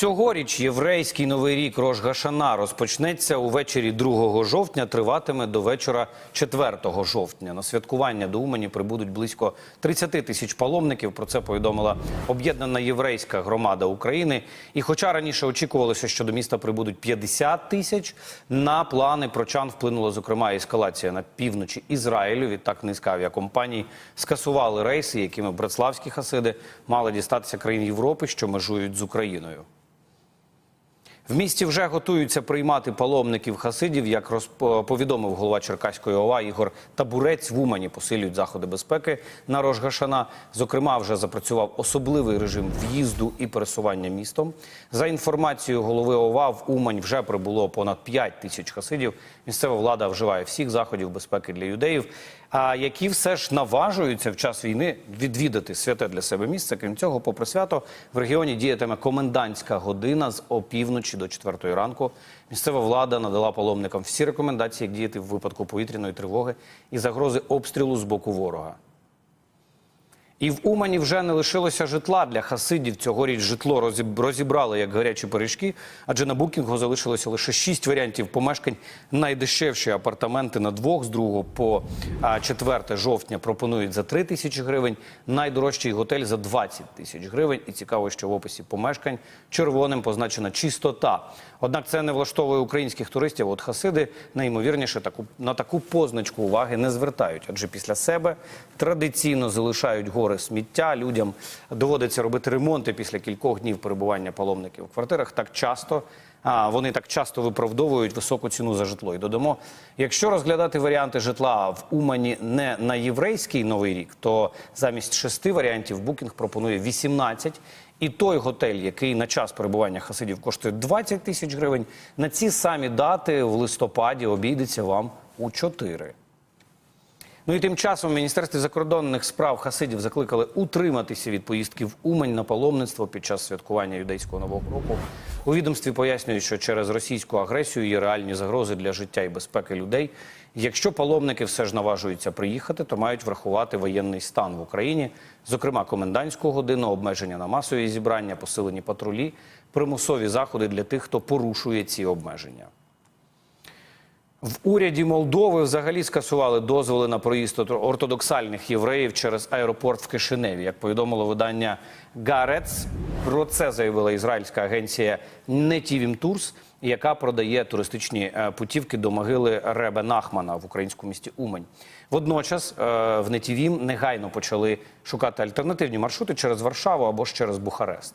Цьогоріч єврейський новий рік Рош Гашана розпочнеться увечері 2 жовтня, триватиме до вечора 4 жовтня. На святкування до Умані прибудуть близько 30 тисяч паломників. Про це повідомила об'єднана єврейська громада України. І хоча раніше очікувалося, що до міста прибудуть 50 тисяч, на плани прочан вплинула зокрема ескалація на півночі Ізраїлю. Відтак низка авіакомпаній скасували рейси, якими братславські хасиди мали дістатися країн Європи, що межують з Україною. В місті вже готуються приймати паломників хасидів. Як розп- повідомив голова Черкаської ОВА Ігор Табурець, в Умані посилюють заходи безпеки на Рожгашана. Зокрема, вже запрацював особливий режим в'їзду і пересування містом. За інформацією голови ОВА, в Умань вже прибуло понад 5 тисяч хасидів. Місцева влада вживає всіх заходів безпеки для юдеїв, які все ж наважуються в час війни відвідати святе для себе місце. Крім цього, попри свято, в регіоні діятиме комендантська година з опівночі до 4 ранку. Місцева влада надала паломникам всі рекомендації, як діяти в випадку повітряної тривоги і загрози обстрілу з боку ворога. І в Умані вже не лишилося житла для хасидів. Цьогоріч житло розіб- розібрали як гарячі пиріжки, адже на букінгу залишилося лише шість варіантів помешкань. Найдешевші апартаменти на двох з 2 по а, 4 жовтня пропонують за 3 тисячі гривень. Найдорожчий готель за 20 тисяч гривень. І цікаво, що в описі помешкань червоним позначена чистота. Однак це не влаштовує українських туристів. От хасиди найімовірніше таку на таку позначку уваги не звертають, адже після себе традиційно залишають гори сміття. Людям доводиться робити ремонти після кількох днів перебування паломників в квартирах. Так часто а, вони так часто виправдовують високу ціну за житло. І додамо, якщо розглядати варіанти житла в Умані не на єврейський новий рік, то замість шести варіантів Букінг пропонує 18. І той готель, який на час перебування хасидів коштує 20 тисяч гривень, на ці самі дати в листопаді обійдеться вам у 4. Ну і тим часом в Міністерстві закордонних справ хасидів закликали утриматися від поїздки в Умань на паломництво під час святкування юдейського нового року. У відомстві пояснюють, що через російську агресію є реальні загрози для життя і безпеки людей. Якщо паломники все ж наважуються приїхати, то мають врахувати воєнний стан в Україні, зокрема комендантську годину, обмеження на масові зібрання, посилені патрулі, примусові заходи для тих, хто порушує ці обмеження. В уряді Молдови взагалі скасували дозволи на проїзд ортодоксальних євреїв через аеропорт в Кишиневі. Як повідомило видання Гарец, про це заявила ізраїльська агенція Нетівім Турс, яка продає туристичні е, путівки до могили Ребе Нахмана в українському місті Умань. Водночас е, в Нетівім негайно почали шукати альтернативні маршрути через Варшаву або ж через Бухарест.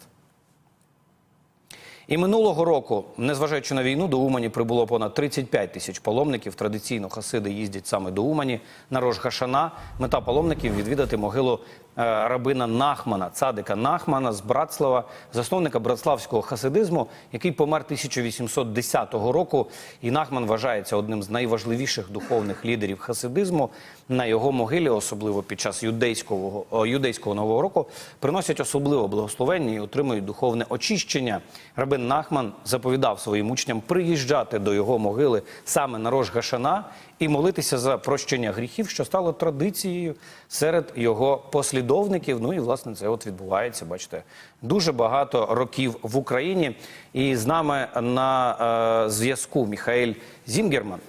І минулого року, незважаючи на війну, до Умані прибуло понад 35 тисяч паломників. Традиційно хасиди їздять саме до Умані на Рож Гашана. Мета паломників відвідати могилу рабина Нахмана, цадика Нахмана з Братслава, засновника братславського хасидизму, який помер 1810 року. І Нахман вважається одним з найважливіших духовних лідерів хасидизму. На його могилі, особливо під час юдейського, юдейського нового року, приносять особливо благословення і отримують духовне очищення. Рабин Нахман заповідав своїм учням приїжджати до його могили саме на Рож Гашана і молитися за прощення гріхів, що стало традицією серед його послідовників. Ну і власне це от відбувається. Бачите, дуже багато років в Україні. І з нами на е, зв'язку Міхаель Зінгерман,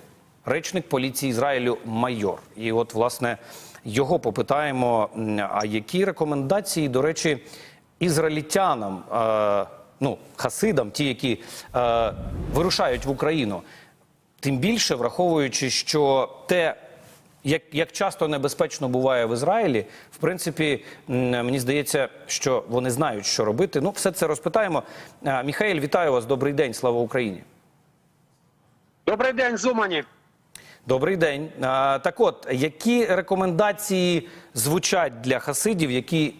речник поліції Ізраїлю майор. І от власне його попитаємо. А які рекомендації, до речі, ізраїльтянам, е, ну хасидам, ті, які е, вирушають в Україну, тим більше враховуючи, що те. Як, як часто небезпечно буває в Ізраїлі, в принципі, мені здається, що вони знають, що робити. Ну, все це розпитаємо. Міхаїль, вітаю вас. Добрий день. Слава Україні. Добрий день, Зумані. Добрий день. Так от, які рекомендації звучать для хасидів, які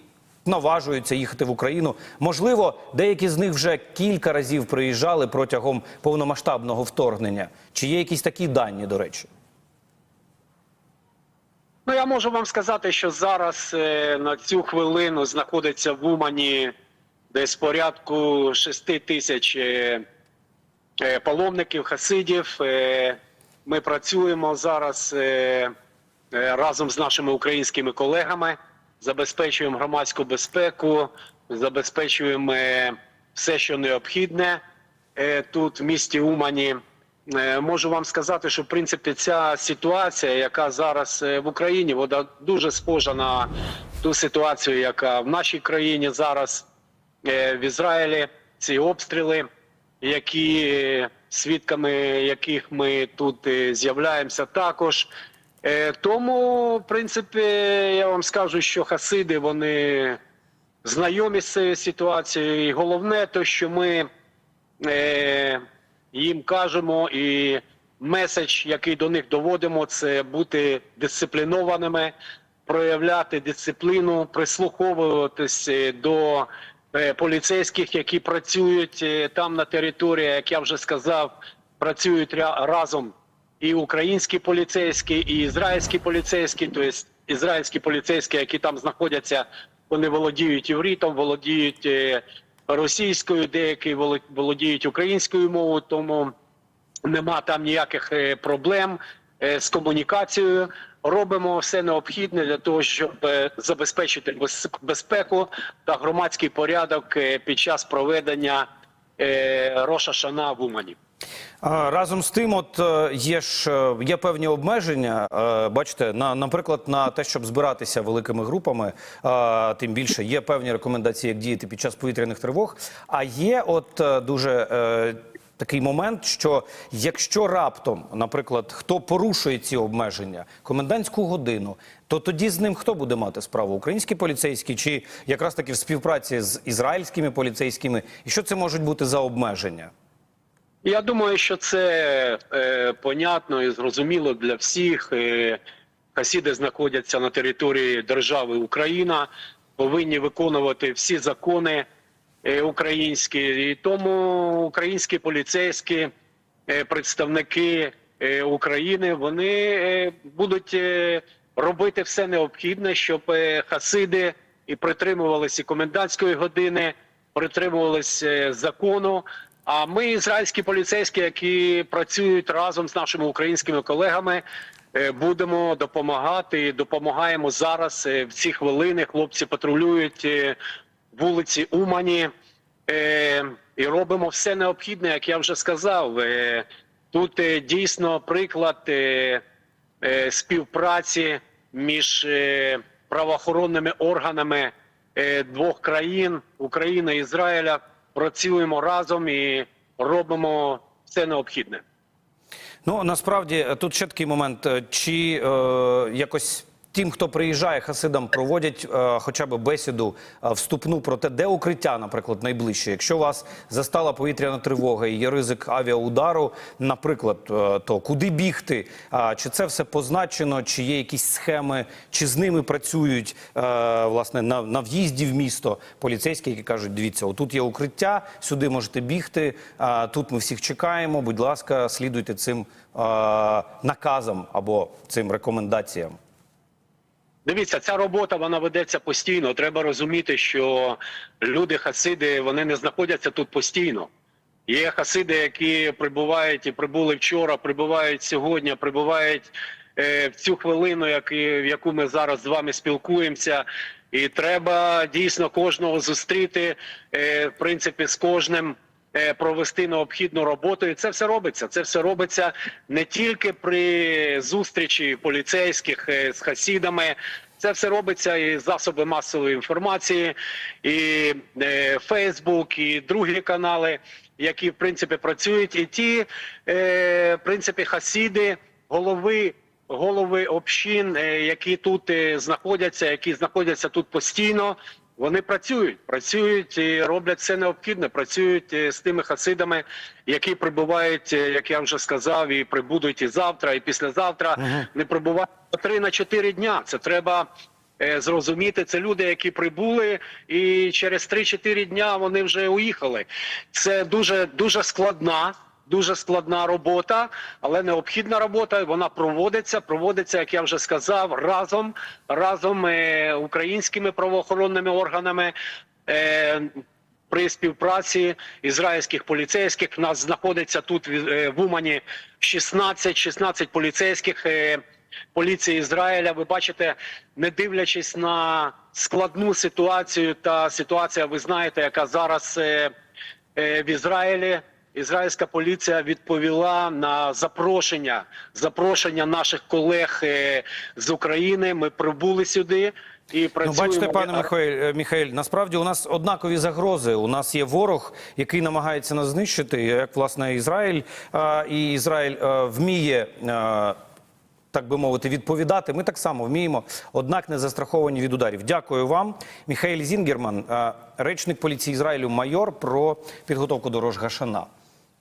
наважуються їхати в Україну? Можливо, деякі з них вже кілька разів приїжджали протягом повномасштабного вторгнення. Чи є якісь такі дані, до речі? Ну я можу вам сказати, що зараз е, на цю хвилину знаходиться в Умані десь порядку 6 тисяч е, е, паломників, хасидів. Е, ми працюємо зараз е, е, разом з нашими українськими колегами, забезпечуємо громадську безпеку, забезпечуємо е, все, що необхідне е, тут в місті Умані. Е, Можу вам сказати, що в принципі ця ситуація, яка зараз в Україні, вона дуже схожа на ту ситуацію, яка в нашій країні зараз в Ізраїлі. Ці обстріли, які свідками яких ми тут з'являємося також. Е, Тому, в принципі, я вам скажу, що хасиди вони знайомі з цією ситуацією. І головне, то що ми е, їм кажемо, і меседж, який до них доводимо, це бути дисциплінованими, проявляти дисципліну, прислуховуватись е, до е, поліцейських, які працюють е, там на території, як я вже сказав, працюють ря- разом і українські поліцейські, і ізраїльські поліцейські, тобто ізраїльські поліцейські, які там знаходяться, вони володіють єврітом, володіють е, російською, деякі воло- володіють українською мовою, тому нема там ніяких е, проблем е, з комунікацією. Робимо все необхідне для того, щоб забезпечити без- безпеку та громадський порядок під час проведення Роша Шана в Умані. Разом з тим, от е, є ж е, є певні обмеження. е, Бачите, на наприклад, на те, щоб збиратися великими групами, тим більше є певні рекомендації, як діяти під час повітряних тривог. А є, от дуже такий момент, що якщо раптом, наприклад, хто порушує ці обмеження, комендантську годину, то тоді з ним хто буде мати справу? Українські поліцейські чи якраз таки в співпраці з ізраїльськими поліцейськими? І що це можуть бути за обмеження? Я думаю, що це е, понятно і зрозуміло для всіх. Е, хасіди знаходяться на території держави Україна, повинні виконувати всі закони е, українські, і тому українські поліцейські е, представники е, України вони е, будуть е, робити все необхідне, щоб е, хасиди і притримувалися комендантської години, притримувалися е, закону. А ми, ізраїльські поліцейські, які працюють разом з нашими українськими колегами, е, будемо допомагати. Допомагаємо зараз е, в ці хвилини. Хлопці патрулюють е, вулиці Умані і робимо все необхідне, як я вже сказав. Тут дійсно приклад співпраці між правоохоронними органами двох країн України і Ізраїля. Працюємо разом і робимо все необхідне. Ну насправді тут ще такий момент. Е, Чи е, якось тим, хто приїжджає, хасидам проводять е, хоча б бесіду е, вступну про те, де укриття, наприклад, найближче. Якщо вас застала повітряна тривога і є ризик авіаудару, наприклад, е, то куди бігти? А чи це все позначено? Чи є якісь схеми, чи з ними працюють е, власне на, на в'їзді в місто поліцейські, які кажуть: дивіться, отут є укриття, сюди можете бігти. А тут ми всіх чекаємо. Будь ласка, слідуйте цим е, наказам або цим рекомендаціям. Дивіться, ця робота вона ведеться постійно. Треба розуміти, що люди хасиди вони не знаходяться тут постійно. Є хасиди, які прибувають і прибули вчора, прибувають сьогодні, прибувають е, в цю хвилину, як, і- в яку ми зараз з вами спілкуємося. І треба дійсно кожного зустріти, е, в принципі, з кожним провести необхідну роботу. І це все робиться. Це все робиться не тільки при зустрічі поліцейських е, з хасідами. Це все робиться і засоби масової інформації, і е, Фейсбук, і другі канали, які в принципі працюють, і ті, е, в принципі, хасіди, голови. Голови общин, е, які тут е, знаходяться, які знаходяться тут постійно, вони працюють, працюють і роблять все необхідне. Працюють е, з тими хасидами, які прибувають, е, як я вже сказав, і прибудуть і завтра, і післязавтра. Не прибувають на три на чотири дня. Це треба е, зрозуміти. Це люди, які прибули, і через 3-4 дня вони вже уїхали. Це дуже дуже складна. Дуже складна робота, але необхідна робота. Вона проводиться. Проводиться, як я вже сказав, разом разом е, українськими правоохоронними органами. Е, при співпраці ізраїльських поліцейських У нас знаходиться тут е, в Умані 16, 16 поліцейських е, поліції Ізраїля. Ви бачите, не дивлячись на складну ситуацію та ситуація, ви знаєте, яка зараз е, е, в Ізраїлі. Ізраїльська поліція відповіла на запрошення запрошення наших колег е, з України. Ми прибули сюди і Ну, бачите, пане Михайль, е, Михайль, насправді у нас однакові загрози. У нас є ворог, який намагається нас знищити, як власне Ізраїль. І Ізраїль е, вміє. е, Так би мовити, відповідати. Ми так само вміємо, однак не застраховані від ударів. Дякую вам, Міхаель Зінгерман, е, речник поліції Ізраїлю, майор про підготовку до Рожгашана.